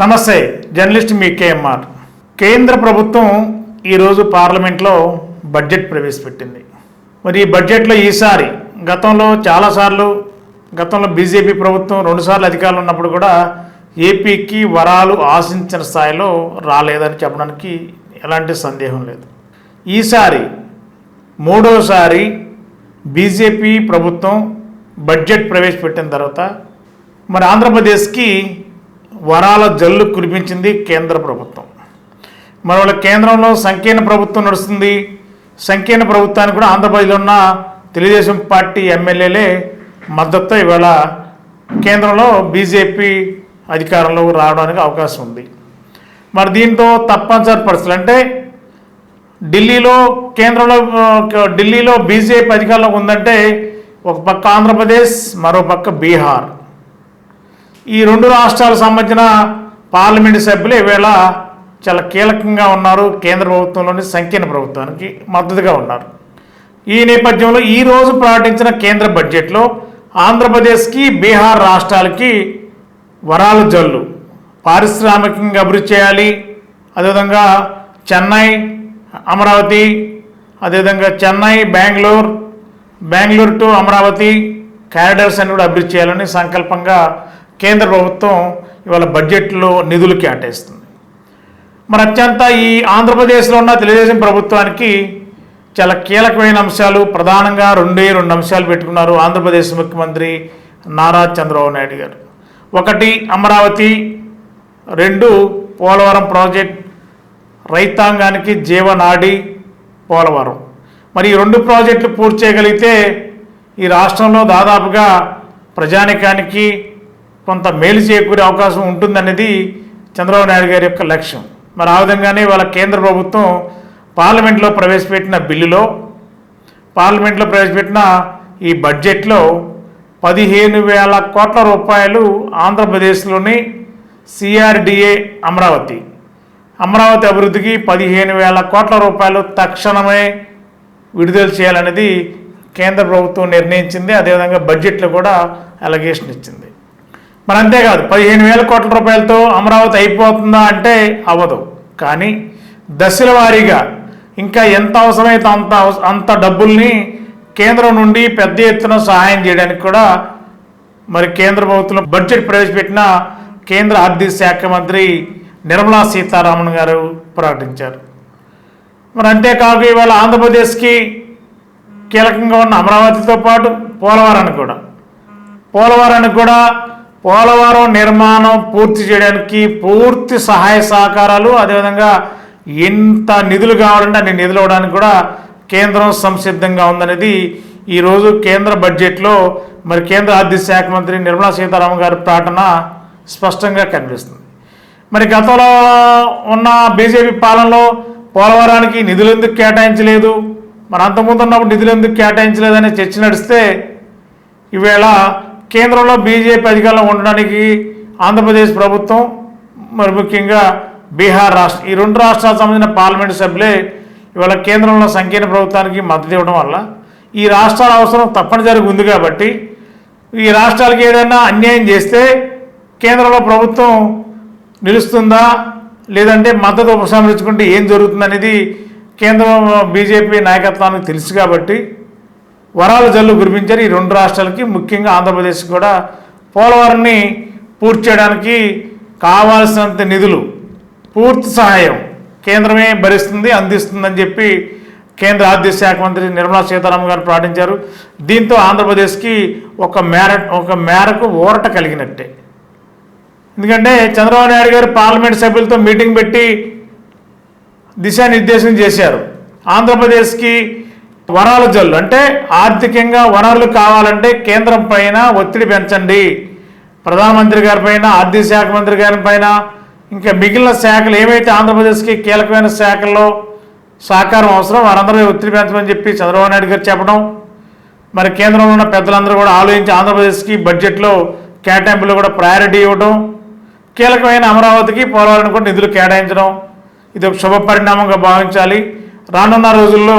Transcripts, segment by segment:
నమస్తే జర్నలిస్ట్ మీ కేఎంఆర్. కేంద్ర ప్రభుత్వం ఈరోజు పార్లమెంట్లో బడ్జెట్ ప్రవేశపెట్టింది. మరి ఈ బడ్జెట్లో ఈసారి గతంలో చాలాసార్లు గతంలో బీజేపీ ప్రభుత్వం రెండుసార్లు అధికారులు ఉన్నప్పుడు కూడా ఏపీకి వరాలు ఆశించిన స్థాయిలో రాలేదని చెప్పడానికి ఎలాంటి సందేహం లేదు. ఈసారి మూడోసారి బీజేపీ ప్రభుత్వం బడ్జెట్ ప్రవేశపెట్టిన తర్వాత మరి ఆంధ్రప్రదేశ్కి వరాల జల్లు కురిపించింది కేంద్ర ప్రభుత్వం. మరి వాళ్ళ కేంద్రంలో సంకీర్ణ ప్రభుత్వం నడుస్తుంది. సంకీర్ణ ప్రభుత్వానికి కూడా ఆంధ్రప్రదేశ్లో ఉన్న తెలుగుదేశం పార్టీ ఎమ్మెల్యేలే మద్దతుతో ఇవాళ కేంద్రంలో బీజేపీ అధికారంలో రావడానికి అవకాశం ఉంది. మరి దీంతో తప్పనిసరి పరిస్థితులు అంటే ఢిల్లీలో కేంద్రంలో ఢిల్లీలో బీజేపీ అధికారంలో ఉందంటే ఒక పక్క ఆంధ్రప్రదేశ్ మరో పక్క బీహార్. ఈ రెండు రాష్ట్రాలకు సంబంధించిన పార్లమెంటు సభ్యులు ఈవేళ చాలా కీలకంగా ఉన్నారు. కేంద్ర ప్రభుత్వంలోని సంకీర్ణ ప్రభుత్వానికి మద్దతుగా ఉన్నారు. ఈ నేపథ్యంలో ఈ రోజు ప్రకటించిన కేంద్ర బడ్జెట్లో ఆంధ్రప్రదేశ్కి బీహార్ రాష్ట్రాలకి వరాల జల్లు. పారిశ్రామికంగా అభివృద్ధి చేయాలి. అదేవిధంగా చెన్నై అమరావతి అదేవిధంగా చెన్నై బెంగళూరు బెంగళూరు టు అమరావతి క్యారిడర్స్ అని కూడా అభివృద్ధి చేయాలని సంకల్పంగా కేంద్ర ప్రభుత్వం ఇవాళ బడ్జెట్లో నిధులు కేటాయిస్తుంది మరి అత్యంత ఈ ఆంధ్రప్రదేశ్లో ఉన్న తెలుగుదేశం ప్రభుత్వానికి చాలా కీలకమైన అంశాలు ప్రధానంగా రెండే రెండు అంశాలు పెట్టుకున్నారు ఆంధ్రప్రదేశ్ ముఖ్యమంత్రి నారా చంద్రబాబు నాయుడు గారు. ఒకటి అమరావతి. రెండు పోలవరం ప్రాజెక్ట్. రైతాంగానికి జీవనాడి పోలవరం. మరి ఈ రెండు ప్రాజెక్టులు పూర్తి చేయగలిగితే ఈ రాష్ట్రంలో దాదాపుగా ప్రజానికానికి కొంత మేలు చేకూరే అవకాశం ఉంటుందనేది చంద్రబాబు నాయుడు గారి యొక్క లక్ష్యం. మరి ఆ విధంగానే వాళ్ళ కేంద్ర ప్రభుత్వం పార్లమెంట్లో ప్రవేశపెట్టిన బిల్లులో పార్లమెంట్లో ప్రవేశపెట్టిన ఈ బడ్జెట్లో పదిహేను వేల కోట్ల రూపాయలు ఆంధ్రప్రదేశ్లోని సిఆర్డిఏ అమరావతి. అమరావతి అభివృద్ధికి పదిహేను వేల కోట్ల రూపాయలు తక్షణమే విడుదల చేయాలనేది కేంద్ర ప్రభుత్వం నిర్ణయించింది. అదేవిధంగా బడ్జెట్లో కూడా అలగేషన్ ఇచ్చింది. మరి అంతేకాదు పదిహేను వేల కోట్ల రూపాయలతో అమరావతి అయిపోతుందా అంటే అవ్వదు. కానీ దశల వారీగా ఇంకా ఎంత అవసరమైతే అంత అంత డబ్బుల్ని కేంద్రం నుండి పెద్ద ఎత్తున సహాయం చేయడానికి కూడా మరి కేంద్ర ప్రభుత్వం బడ్జెట్ ప్రవేశపెట్టిన కేంద్ర ఆర్థిక శాఖ మంత్రి నిర్మలా సీతారామన్ గారు ప్రకటించారు. మరి అంతేకాక ఇవాళ ఆంధ్రప్రదేశ్కి కీలకంగా ఉన్న అమరావతితో పాటు పోలవరానికి కూడా. పోలవరానికి కూడా పోలవరం నిర్మాణం పూర్తి చేయడానికి పూర్తి సహాయ సహకారాలు అదేవిధంగా ఎంత నిధులు కావాలంటే అన్ని నిధులు ఇవ్వడానికి కూడా కేంద్రం సంసిద్ధంగా ఉందనేది ఈరోజు కేంద్ర బడ్జెట్లో మరి కేంద్ర ఆర్థిక శాఖ మంత్రి నిర్మలా సీతారామన్ గారి ప్రకటన స్పష్టంగా కనిపిస్తుంది. మరి గతంలో ఉన్న బీజేపీ పాలనలో పోలవరానికి నిధులు ఎందుకు కేటాయించలేదు? మరి అంతకుముందు ఉన్నప్పుడు నిధులు ఎందుకు కేటాయించలేదనే చర్చ నడిస్తే ఈవేళ కేంద్రంలో బీజేపీ అధికారంలో ఉండడానికి ఆంధ్రప్రదేశ్ ప్రభుత్వం మరి ముఖ్యంగా బీహార్ రాష్ట్ర ఈ రెండు రాష్ట్రాలకు సంబంధించిన పార్లమెంటు సభ్యులే ఇవాళ కేంద్రంలో సంకీర్ణ ప్రభుత్వానికి మద్దతు ఇవ్వడం వల్ల ఈ రాష్ట్రాల అవసరం తప్పనిసరిగా ఉంది కాబట్టి ఈ రాష్ట్రాలకి ఏదైనా అన్యాయం చేస్తే కేంద్రంలో ప్రభుత్వం నిలుస్తుందా? లేదంటే మద్దతు ఉపసంహరించుకుంటే ఏం జరుగుతుందనేది కేంద్రం బీజేపీ నాయకత్వానికి తెలుసు కాబట్టి వరాల జల్లు కురిపించారు ఈ రెండు రాష్ట్రాలకి ముఖ్యంగా ఆంధ్రప్రదేశ్ కూడా పోలవరాన్ని పూర్తి చేయడానికి కావాల్సినంత నిధులు పూర్తి సహాయం కేంద్రమే భరిస్తుంది అందిస్తుందని చెప్పి కేంద్ర ఆర్థిక శాఖ మంత్రి నిర్మలా సీతారామన్ గారు ప్రకటించారు దీంతో ఆంధ్రప్రదేశ్కి ఒక మేర ఒక మేరకు ఊరట కలిగినట్టే. ఎందుకంటే చంద్రబాబు నాయుడు గారు పార్లమెంట్ సభ్యులతో మీటింగ్ పెట్టి దిశానిర్దేశం చేశారు. ఆంధ్రప్రదేశ్కి వరాల జల్లు. అంటే ఆర్థికంగా వనరులు కావాలంటే కేంద్రం పైన ఒత్తిడి పెంచండి. ప్రధానమంత్రి గారి పైన ఆర్థిక శాఖ మంత్రి గారి పైన ఇంకా మిగిలిన శాఖలు ఏవైతే ఆంధ్రప్రదేశ్కి కీలకమైన శాఖల్లో సహకారం అవసరం వారందరూ ఒత్తిడి పెంచమని చెప్పి చంద్రబాబు నాయుడు గారు చెప్పడం. మరి కేంద్రంలో ఉన్న పెద్దలందరూ కూడా ఆలోచించి ఆంధ్రప్రదేశ్కి బడ్జెట్లో కేటాయింపులు కూడా ప్రయారిటీ ఇవ్వడం. కీలకమైన అమరావతికి పోలవరం కూడా నిధులు కేటాయించడం. ఇది ఒక శుభ పరిణామంగా భావించాలి. రానున్న రోజుల్లో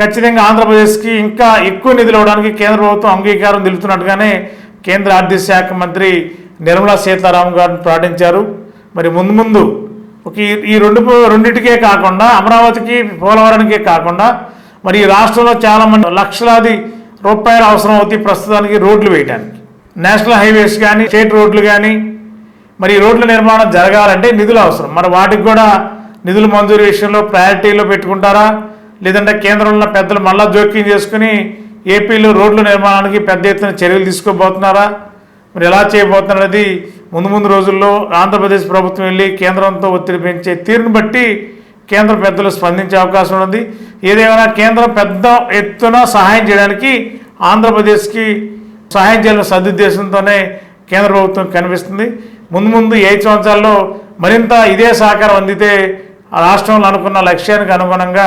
ఖచ్చితంగా ఆంధ్రప్రదేశ్కి ఇంకా ఎక్కువ నిధులు ఇవ్వడానికి కేంద్ర ప్రభుత్వం అంగీకారం తెలుపుతున్నట్టుగానే కేంద్ర ఆర్థిక శాఖ మంత్రి నిర్మలా సీతారామన్ గారిని ప్రకటించారు. మరి ముందు ముందు ఒక ఈ- రెండు రెండింటికే కాకుండా అమరావతికి పోలవరానికే కాకుండా మరి ఈ రాష్ట్రంలో చాలామంది లక్షలాది రూపాయలు అవసరం అవుతాయి ప్రస్తుతానికి రోడ్లు వేయడానికి నేషనల్ హైవేస్ కానీ స్టేట్ రోడ్లు కానీ మరి రోడ్ల నిర్మాణం జరగాలంటే నిధులు అవసరం. మరి వాటికి కూడా నిధుల మంజూరు విషయంలో ప్రయారిటీలో పెట్టుకుంటారా? లేదంటే కేంద్రంలో పెద్దలు మళ్ళా జోక్యం చేసుకుని ఏపీలో రోడ్ల నిర్మాణానికి పెద్ద ఎత్తున చర్యలు తీసుకోబోతున్నారా? మరి ఎలా చేయబోతున్నారనేది ముందు ముందు రోజుల్లో ఆంధ్రప్రదేశ్ ప్రభుత్వం వెళ్ళి కేంద్రంతో ఒత్తిడి పెంచే తీరును బట్టి కేంద్ర పెద్దలు స్పందించే అవకాశం ఉంది. ఏదేమైనా కేంద్రం పెద్ద ఎత్తున సహాయం చేయడానికి ఆంధ్రప్రదేశ్కి సహాయం చేయాలని సదుద్దేశంతోనే కేంద్ర ప్రభుత్వం కనిపిస్తుంది. ముందు ముందు ఏడు ఐదు సంవత్సరాల్లో మరింత ఇదే సహకారం అందితే ఆ రాష్ట్రంలో అనుకున్న లక్ష్యానికి అనుగుణంగా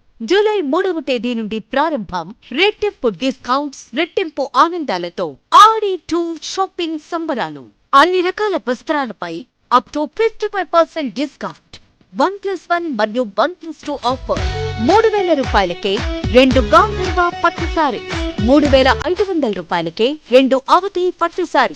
జూలై మూడవ తేదీ నుండి ప్రారంభం రెట్టింపు డిస్కౌంట్స్ రెట్టింపు ఆనందాలతో ఆడి టూ షాపింగ్ సంబరాలు. అన్ని రకాల వస్త్రాలపై up to fifty five percent discount one plus one మరియు వన్ ప్లస్ టూ ఆఫర్. మూడు వేల రూపాయలకే రెండు గాంధర్వ పట్టు సారీ మూడు వేల ఐదు వందల రూపాయలకే రెండు అవతి పట్టు సారీ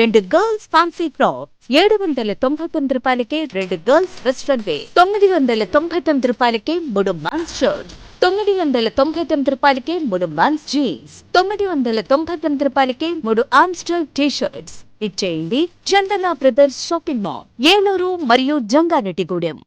రెండు గర్ల్స్ ఫ్యాన్సీ ఫ్రాక్ ఏడు వందల తొంభై తొమ్మిది రూపాయలకే రెండు గర్ల్స్ వెస్ట్రన్ వే తొమ్మిది వందల తొంభై తొమ్మిది రూపాయలకే మూడు మన్స్ షర్ట్ తొమ్మిది వందల తొంభై తొమ్మిది రూపాయలకే మూడు మన్స్ జీన్స్ తొమ్మిది వందల తొంభై తొమ్మిది రూపాయలకే మూడు ఆమ్స్టర్ టీ షర్ట్స్ ఇచ్చేయండి Chandana brothers shopping mall Eluru మరియు జంగారెడ్డిగూడెం.